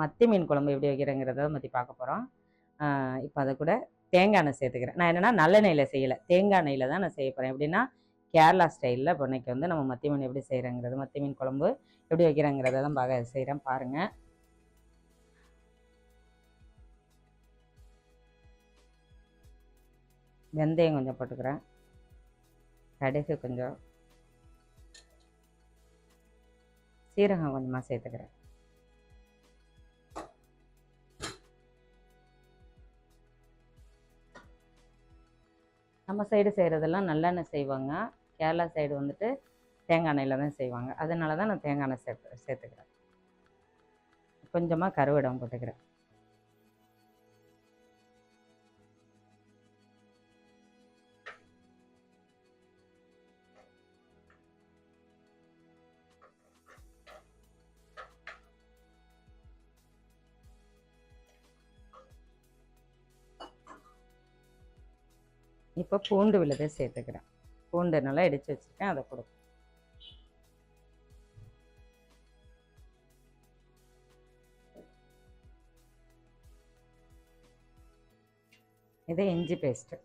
மத்தி மீன் குழம்பு எப்படி வைக்கிறேங்கிறத பற்றி பார்க்க போகிறோம் இப்போ அதை கூட தேங்காய் எண்ணெய் சேர்த்துக்கிறேன். நான் என்னென்னா நல்லெண்ணெயில் செய்யலை. தேங்காய் எண்ணெயில் தான் நான் செய்ய போகிறேன் எப்படின்னா கேரளா ஸ்டைலில் இப்போ இன்றைக்கி வந்து நம்ம மத்தி மீன் எப்படி செய்கிறேங்கிறது மத்தி மீன் குழம்பு எப்படி வைக்கிறேங்கிறத தான் பார்க்க செய்கிறேன் பாருங்கள் வெந்தயம் கொஞ்சம் போட்டுக்கிறேன். கடுகு கொஞ்சம். சீரகம் கொஞ்சமாக சேர்த்துக்கிறேன். நம்ம சைடு செய்கிறதெல்லாம் நல்லெண்ணெய் செய்வாங்க. கேரளா சைடு வந்துட்டு தேங்காய் எண்ணெயில் தான் செய்வாங்க. அதனால தான் நான் தேங்காய் எண்ணெய் சேர்த்து சேர்த்துக்கிறேன் கொஞ்சமாக கருவேடம் போட்டுக்கிறேன் இப்போ பூண்டு விழுதை சேர்த்துக்கிறேன். பூண்டு நல்லா இடித்து வச்சுருக்கேன் அதை கொடுக்கும் இது இஞ்சி பேஸ்ட்டு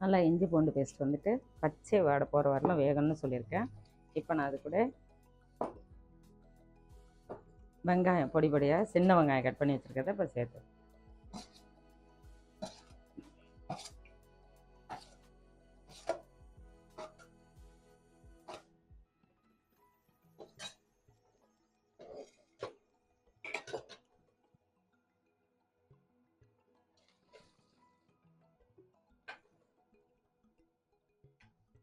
நல்லா இஞ்சி பூண்டு பேஸ்ட் வந்துட்டு பச்சை வாடை போகிற வரலாம் வேகணும்னு சொல்லியிருக்கேன். இப்போ நான் அது கூட வெங்காயம் பொடி பொடியாக சின்ன வெங்காயம் கட் பண்ணி வச்சுருக்கத இப்போ சேர்த்து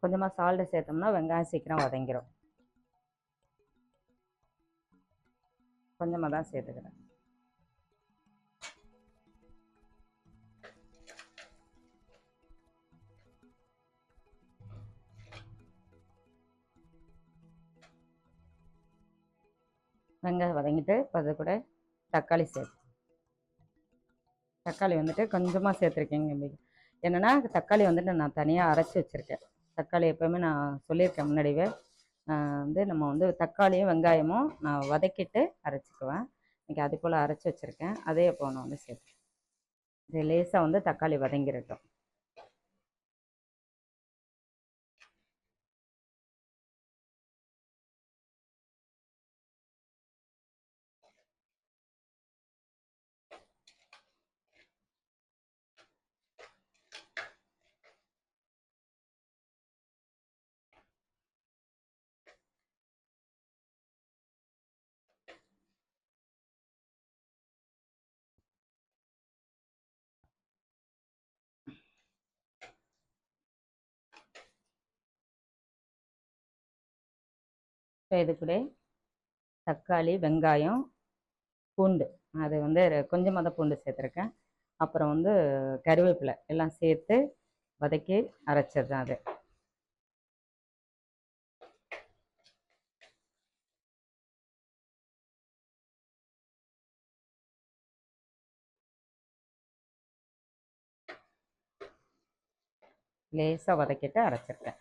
கொஞ்சமாக சால்ட்டு சேர்த்தோம்னா வெங்காயம் சீக்கிரம் வதங்கிடும் கொஞ்சமாக தான் சேர்த்துக்கிறேன். வெங்காயம் வதங்கிட்டு இப்போ அது கூட தக்காளி சேர்த்து. தக்காளி வந்துட்டு கொஞ்சமாக சேர்த்துருக்கேங்க என்னென்னா தக்காளி வந்துட்டு நான் தனியாக அரைச்சி வச்சுருக்கேன். தக்காளி எப்போவுமே நான் சொல்லியிருக்கேன் முன்னாடியே வந்து நம்ம வந்து தக்காளியும் வெங்காயமும் நான் வதக்கிட்டு அரைச்சிக்குவேன். இன்றைக்கி அது போல் அரைச்சி வச்சுருக்கேன். அதே இப்போ நான் வந்து சேர்த்து இது லேசாக வந்து தக்காளி வதங்கிடட்டும் இப்போ இது கூட தக்காளி வெங்காயம் பூண்டு. அது வந்து கொஞ்சமாக தான் பூண்டு சேர்த்துருக்கேன். அப்புறம் வந்து கருவேப்பிலை எல்லாம் சேர்த்து வதக்கி அரைச்சது தான் அது. லேசாக வதக்கிட்டு அரைச்சிருக்கேன்.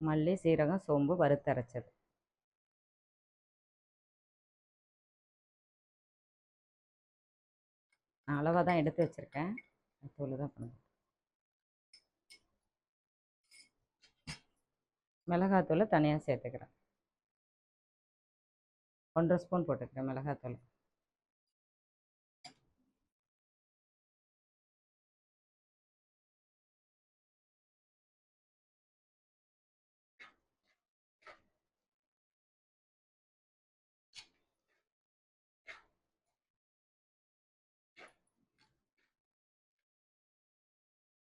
மல்லி சீரகம் சோம்பு வறுத்தரைச்சது நான் அளவாக தான் எடுத்து வச்சுருக்கேன். தூள் தான் பண்ணுவேன் மிளகாத்தூளை தனியாக சேர்த்துக்கிறேன். ஒன்றரை ஸ்பூன் போட்டுக்கிறேன் மிளகாத்தூள்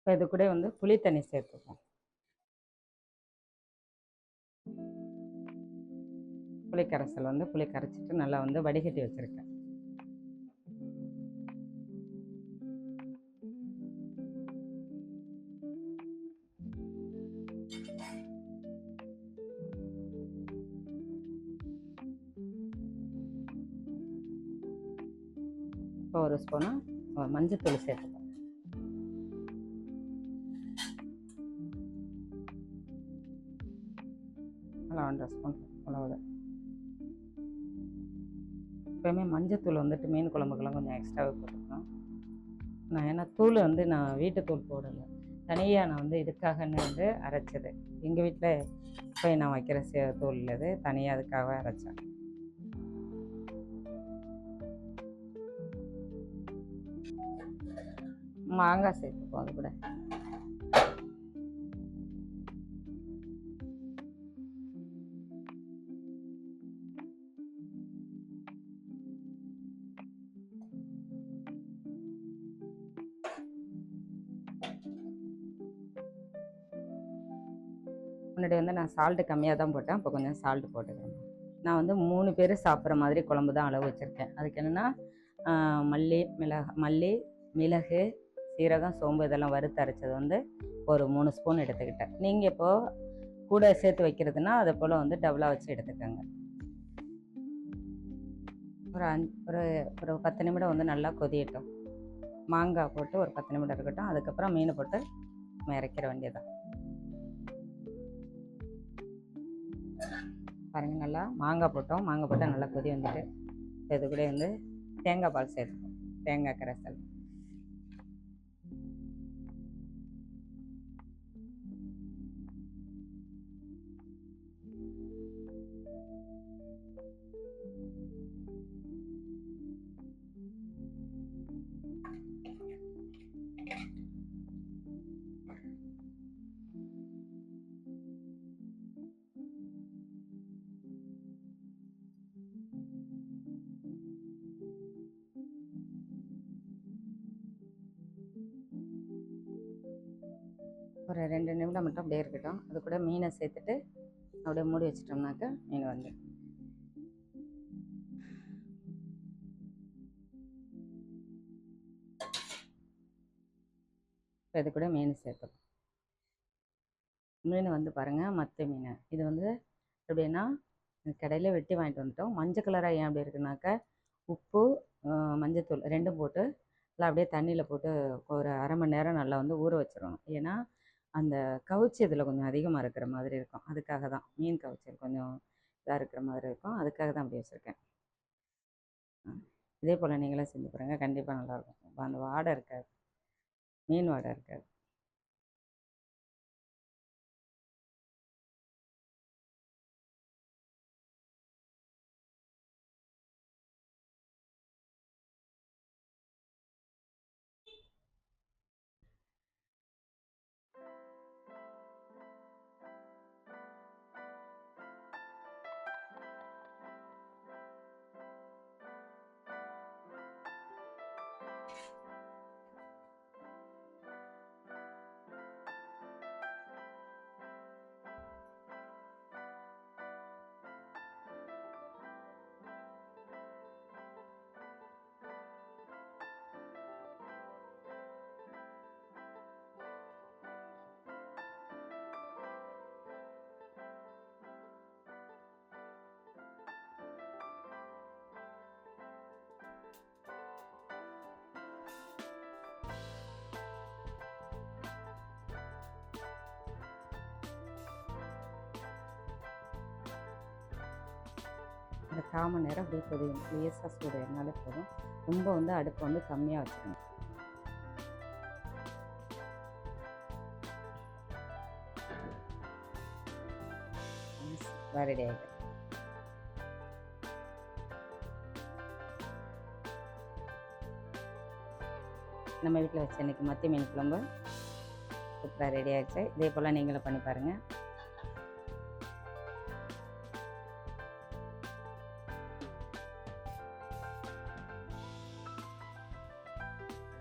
இப்போ இது கூட வந்து புளி தண்ணி சேர்த்துப்போம். புளி கரைசல் வந்து புளி கரைச்சிட்டு நல்லா வந்து வடிகட்டி வச்சுருக்கேன். இப்போ ஒரு ஸ்பூனு மஞ்சத்தூள் சேர்த்துப்போம். நல்லா ஒன்றரை உணவில் எப்போயுமே மஞ்சத்தூள் வந்துட்டு மீன் குழம்புக்கெல்லாம் கொஞ்சம் எக்ஸ்ட்ராவே போட்டுருக்கோம் நான் ஏன்னா தூள் வந்து நான் வீட்டு தூள் போடலை. தனியாக நான் வந்து இதுக்காகன்னு வந்து அரைச்சது. எங்கள் வீட்டில் போய் நான் வைக்கிற சே தூள் இது தனியாக அதுக்காக அரைச்சேன். மாங்காய் சேர்த்துப்போம் அது கூட. முன்னாடி வந்து நான் சால்ட்டு கம்மியாக தான் போட்டேன். இப்போ கொஞ்சம் சால்ட்டு போட்டுக்கிறேன். நான் வந்து மூணு பேர் சாப்பிட்ற மாதிரி குழம்பு தான் அளவு வச்சுருக்கேன். அதுக்கு என்னென்னா மல்லி மிளகு மல்லி மிளகு சீரகம் சோம்பு இதெல்லாம் வறுத்து அரைச்சது வந்து ஒரு மூணு ஸ்பூன் எடுத்துக்கிட்டேன். நீங்கள் இப்போது கூட சேர்த்து வைக்கிறதுனா அதை போல் வந்து டபுளாக வச்சு எடுத்துக்கோங்க. ஒரு அஞ்சு ஒரு ஒரு பத்து நிமிடம் வந்து நல்லா கொதியட்டும். மாங்காய் போட்டு ஒரு பத்து நிமிடம் இருக்கட்டும். அதுக்கப்புறம் மீன் போட்டு இறக்கிற வேண்டியதான் பாருங்கள் நல்லா மாங்காய் போட்டோம். மாங்காய் போட்டால் நல்லா கொதி வந்துட்டு இது கூட வந்து தேங்காய் பால் சேர்த்துப்போம் தேங்காய் கரைசல். ஒரு ரெண்டு நிமிடம் மட்டும் அப்படியே இருக்கட்டும். அது கூட மீனை சேர்த்துட்டு அப்படியே மூடி வச்சிட்டோம்னாக்க மீன் வந்து இப்போ இது கூட மீன் சேர்த்துக்கணும் மீன் வந்து பாருங்கள் மத்த மீன். இது வந்து எப்படின்னா கடையில் வெட்டி வாங்கிட்டு வந்துட்டோம். மஞ்சள் கலராக ஏன் அப்படி இருக்குனாக்கா உப்பு மஞ்சத்தூள் ரெண்டும் போட்டு நல்லா அப்படியே தண்ணியில் போட்டு ஒரு அரை மணி நேரம் நல்லா வந்து ஊற வச்சிடணும். ஏன்னா அந்த கவுச்சி இதில் கொஞ்சம் அதிகமாக இருக்கிற மாதிரி இருக்கும். அதுக்காக தான். மீன் கவுச்சல் கொஞ்சம் இதாக இருக்கிற மாதிரி இருக்கும். அதுக்காக தான் அப்படி வச்சுருக்கேன். இதே போல் நீங்களே செஞ்சு பாருங்கள் கண்டிப்பாக நல்லாயிருக்கும் அந்த வாடை இருக்காது. மீன் வாடை இருக்காது. அந்த கால் மணி நேரம் அப்படியே கொதியும் லேசாக சூடு இருந்தாலே போதும். ரொம்ப வந்து அடுப்பு வந்து கம்மியாக வச்சுக்கணும். ரெடி ஆகிடும் நம்ம வீட்டில் வச்ச இன்றைக்கி மத்தி மீன் குழம்பு சூப்பராக ரெடி ஆகிடுச்சு இதே போல் நீங்களும் பண்ணி பாருங்கள்